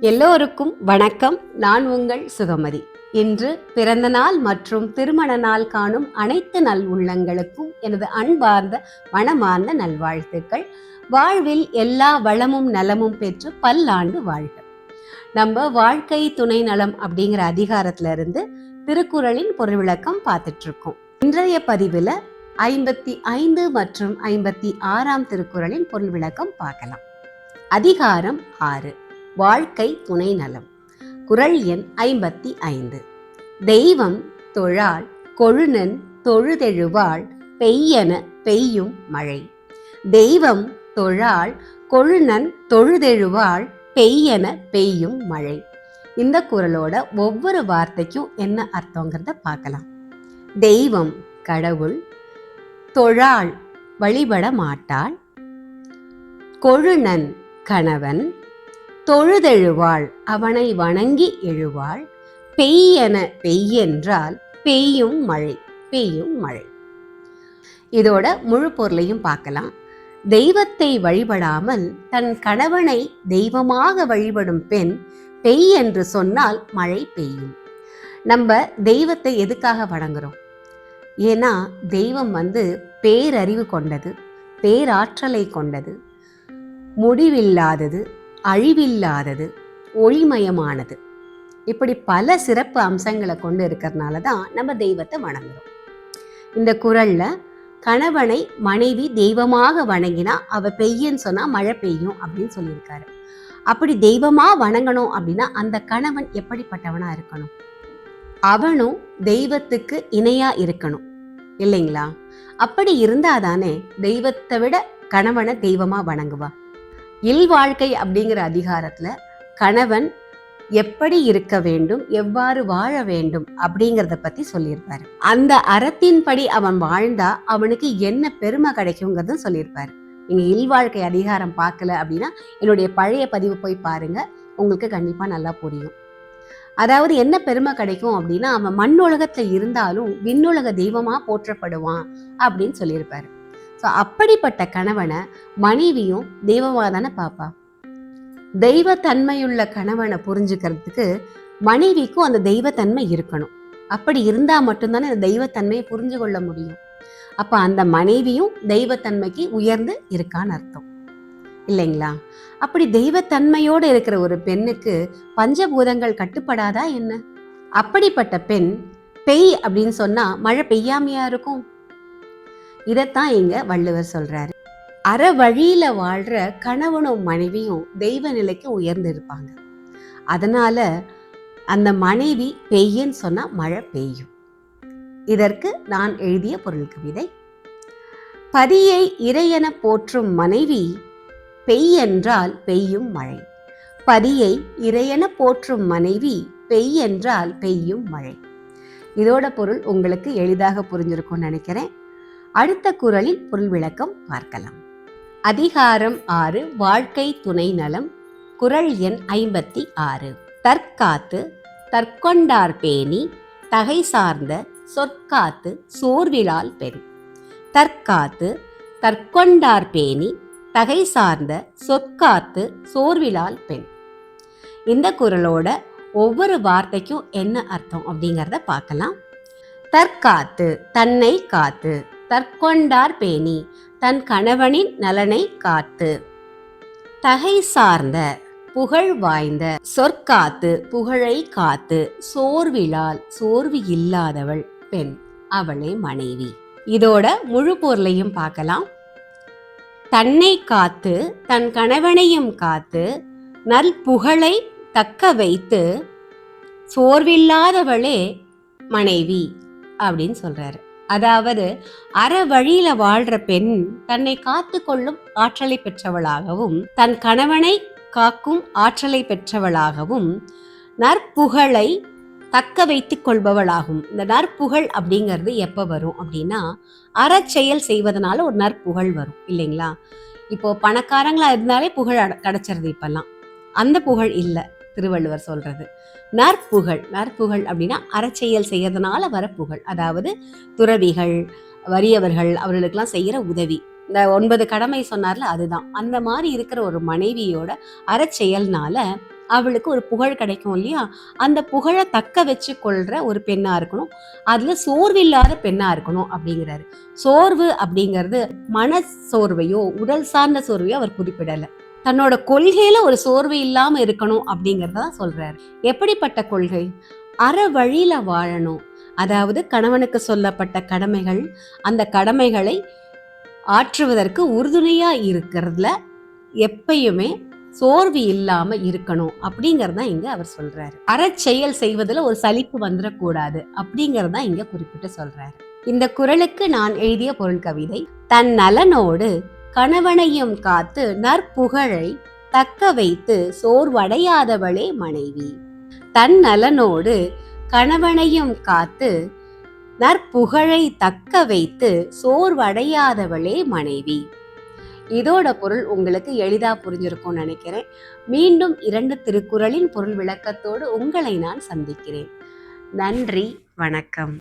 எல்லோருக்கும் வணக்கம். நான் உங்கள் சுகமதி. இன்று பிறந்த நாள் மற்றும் திருமண நாள் காணும் அனைத்து நல் உள்ளங்களுக்கும் எனது அன்பார்ந்த மனமார்ந்த நல்வாழ்த்துக்கள். வாழ்வில் எல்லா வளமும் நலமும் பெற்று பல்லாண்டு வாழ்க. நம்ம வாழ்க்கை துணை நலம் அப்படிங்கிற அதிகாரத்துல இருந்து திருக்குறளின் பொருள் விளக்கம் பார்த்துட்டு இருக்கோம் இன்றைய பதிவில் ஐம்பத்தி ஐந்து மற்றும் ஐம்பத்தி ஆறாம் திருக்குறளின் பொருள் விளக்கம் பார்க்கலாம். அதிகாரம் ஆறு. வாழ்க்கை துணை நலம் குறள் எண் ஐம்பத்தி ஐந்து. தெய்வம் தொழால் கொழுநன் தொழுதெழுவாள் பெய்யென பெய்யும் மழை. தெய்வம் தொழால் கொழுநன் தொழுதெழுவாள் பெய்யென பெய்யும் மழை. இந்த குறளோட ஒவ்வொரு வார்த்தைக்கும் என்ன அர்த்தங்கிறத பார்க்கலாம். தெய்வம் கடவுள் தொழாள் வழிபட மாட்டாள். கொழுநன் கணவன் தொழுதெழுவாள் அவனை வணங்கி எழுவாள். பெய்யென பெய்யென்றால் பெய்யும் மழை பெய்யும் மழை. இதோட முழு பொருளையும் பார்க்கலாம். தெய்வத்தை வழிபடாமல் தன் கணவனை தெய்வமாக வழிபடும் பெண் பெய் என்று சொன்னால் மழை பெய்யும். நம்ம தெய்வத்தை எதுக்காக வணங்குறோம்? ஏன்னா தெய்வம் வந்து பேரறிவு கொண்டது பேராற்றலை கொண்டது முடிவில்லாதது அழிவில்லாதது ஒளிமயமானது இப்படி பல சிறப்பு அம்சங்களை கொண்டு இருக்கிறதுனால தான் நம்ம தெய்வத்தை வணங்குறோம். இந்த குரல்ல கணவனை மனைவி தெய்வமாக வணங்கினா அவ பெய்யன்னு சொன்னா மழை பெய்யும் அப்படின்னு சொல்லியிருக்காரு. அப்படி தெய்வமா வணங்கணும் அப்படின்னா அந்த கணவன் எப்படிப்பட்டவனா இருக்கணும்? அவனும் தெய்வத்துக்கு இணையா இருக்கணும் இல்லைங்களா? அப்படி இருந்தாதானே தெய்வத்தை விட கணவனை தெய்வமா வணங்குவா. இல்வாழ்க்கை அப்படிங்கிற அதிகாரத்தில் கணவன் எப்படி இருக்க வேண்டும் எவ்வாறு வாழ வேண்டும் அப்படிங்கிறத பத்தி சொல்லியிருப்பாரு. அந்த அறத்தின்படி அவன் வாழ்ந்தா அவனுக்கு என்ன பெருமை கிடைக்குங்கிறதும் சொல்லியிருப்பாரு. நீங்க இல்வாழ்க்கை அதிகாரம் பார்க்கல அப்படின்னா என்னுடைய பழைய பதிவு போய் பாருங்க உங்களுக்கு கண்டிப்பா நல்லா புரியும். அதாவது என்ன பெருமை கிடைக்கும் அப்படின்னா அவன் மண் உலகத்துல இருந்தாலும் விண்ணுலக தெய்வமா போற்றப்படுவான் அப்படின்னு சொல்லியிருப்பாரு. ஸோ அப்படிப்பட்ட கணவனை மனைவியும் தெய்வமாக தானே பார்ப்பா தெய்வத்தன்மையுள்ள கணவனை புரிஞ்சுக்கிறதுக்கு மனைவிக்கும் அந்த தெய்வத்தன்மை இருக்கணும். அப்படி இருந்தால் மட்டும்தானே அந்த தெய்வத்தன்மையை புரிஞ்சு கொள்ள முடியும். அப்போ அந்த மனைவியும் தெய்வத்தன்மைக்கு உயர்ந்து இருக்கான்னு அர்த்தம். இல்லைங்களா? அப்படி தெய்வத்தன்மையோடு இருக்கிற ஒரு பெண்ணுக்கு பஞ்சபூதங்கள் கட்டுப்படாதா என்ன? அப்படிப்பட்ட பெண் பெய் அப்படின்னு சொன்னால் மழை பெய்யாமையா இருக்கும்? இதைத்தான் இங்க வள்ளுவர் சொல்றாரு. அற வழியில வாழ்ற கணவனும் மனைவியும் தெய்வ நிலைக்கு உயர்ந்து இருப்பாங்க அதனால அந்த மனைவி பெய்யன்னு சொன்னா மழை பெய்யும். இதற்கு நான் எழுதிய பொருள் கவிதை பதியை இறையென போற்றும் மனைவி பெய் என்றால் பெய்யும் மழை. பதியை இறையென போற்றும் மனைவி பெய் என்றால் பெய்யும் மழை. இதோட பொருள் உங்களுக்கு எளிதாக புரிஞ்சிருக்கும்னு நினைக்கிறேன். அடுத்த குரலில் பொருள் விளக்கம் பார்க்கலாம். அதிகாரம் ஆறு வாழ்க்கை துணை நலம் குரல் எண் ஐம்பத்தி ஆறு. தற்காத்து தற்கொண்டார் பேணி தகை சார்ந்த சொற்காத்து சோர்விலால் பெண் தற்காத்து தற்கொண்டார் பேணி தகை சார்ந்த சொற்காத்து சோர்விலால் பெண். இந்த குரலோட ஒவ்வொரு வார்த்தைக்கும் என்ன அர்த்தம் அப்படிங்கிறத பார்க்கலாம். தற்காத்து தன்னை காத்து. தற்கொண்டார் பேணி தன் கணவனின் நலனை காத்து. தகை சார்ந்த புகழ் வாய்ந்த சொற்காத்து புகழை காத்து சோர்விலால் சோர்வு இல்லாதவள் பெண் அவளே மனைவி. இதோட முழு பொருளையும் பார்க்கலாம். தன்னை காத்து தன் கணவனையும் காத்து நல் புகழை தக்க வைத்து சோர்வில்லாதவளே மனைவி அப்படின்னு சொல்றாரு. அதாவது அற வழியில வாழ்ற பெண் தன்னை காத்து கொள்ளும் ஆற்றலை பெற்றவளாகவும் தன் கணவனை காக்கும் ஆற்றலை பெற்றவளாகவும் நற்புகழை தக்க வைத்து கொள்பவளாகும். இந்த நற்புகழ் அப்படிங்கிறது எப்போ வரும் அப்படின்னா அறச்செயல் செய்வதனால ஒரு நற்புகழ் வரும் இல்லைங்களா? இப்போ பணக்காரங்களா இருந்தாலே புகழ் கிடைச்சிருது இப்பெல்லாம். அந்த புகழ் இல்லை. திருவள்ளுவர் சொல்றது. நற்புகழ் நற்புகழ் அப்படின்னா அறச்செயல் செய்யறதுனால வர புகழ். அதாவது துறவிகள் வறியவர்கள் அவர்களுக்கெல்லாம் செய்யற உதவி. இந்த ஒன்பது கடமை சொன்னார்ல அதுதான். அந்த மாதிரி இருக்கிற ஒரு மனைவியோட அறச்செயல்னால அவளுக்கு ஒரு புகழ் கிடைக்கும் இல்லையா? அந்த புகழை தக்க வச்சு கொள்ற ஒரு பெண்ணா இருக்கணும். அதுல சோர்வு இல்லாத பெண்ணா இருக்கணும் அப்படிங்கிறாரு. சோர்வு அப்படிங்கிறது மன சோர்வையோ உடல் சார்ந்த சோர்வையோ அவர் குறிப்பிடல. தன்னோட கொள்கையில ஒரு சோர்வு இல்லாம இருக்கணும் அப்படிங்கறத தான் சொல்றாரு. எப்படிப்பட்ட கொள்கை? அற வழியில வாழணும். அதாவது கணவனுக்கு சொல்லப்பட்ட கடமைகள் அந்த கடமைகளை ஆற்றுவதற்கு உறுதுணையா இருக்கிறதுல எப்பயுமே சோர்வு இல்லாம இருக்கணும் அப்படிங்கறத இங்க அவர் சொல்றாரு. அறச்செயல் செய்வதில் ஒரு சலிப்பு வந்துடக்கூடாது அப்படிங்கறத இங்க குறிப்பிட்டு சொல்றாரு. இந்த குரலுக்கு நான் எழுதிய பொருள் கவிதை தன் நலனோடு கணவனையும் காத்து நற்புகழை தக்க வைத்து சோர்வடையாதவளே மனைவி. தன் நலனோடு கணவனையும் காத்து நற்புகழை தக்க வைத்து சோர்வடையாதவளே மனைவி. இதோட பொருள் உங்களுக்கு எளிதா புரிஞ்சிருக்கும்னு நினைக்கிறேன். மீண்டும் இரண்டு திருக்குறளின் பொருள் விளக்கத்தோடு உங்களை நான் சந்திக்கிறேன். நன்றி வணக்கம்.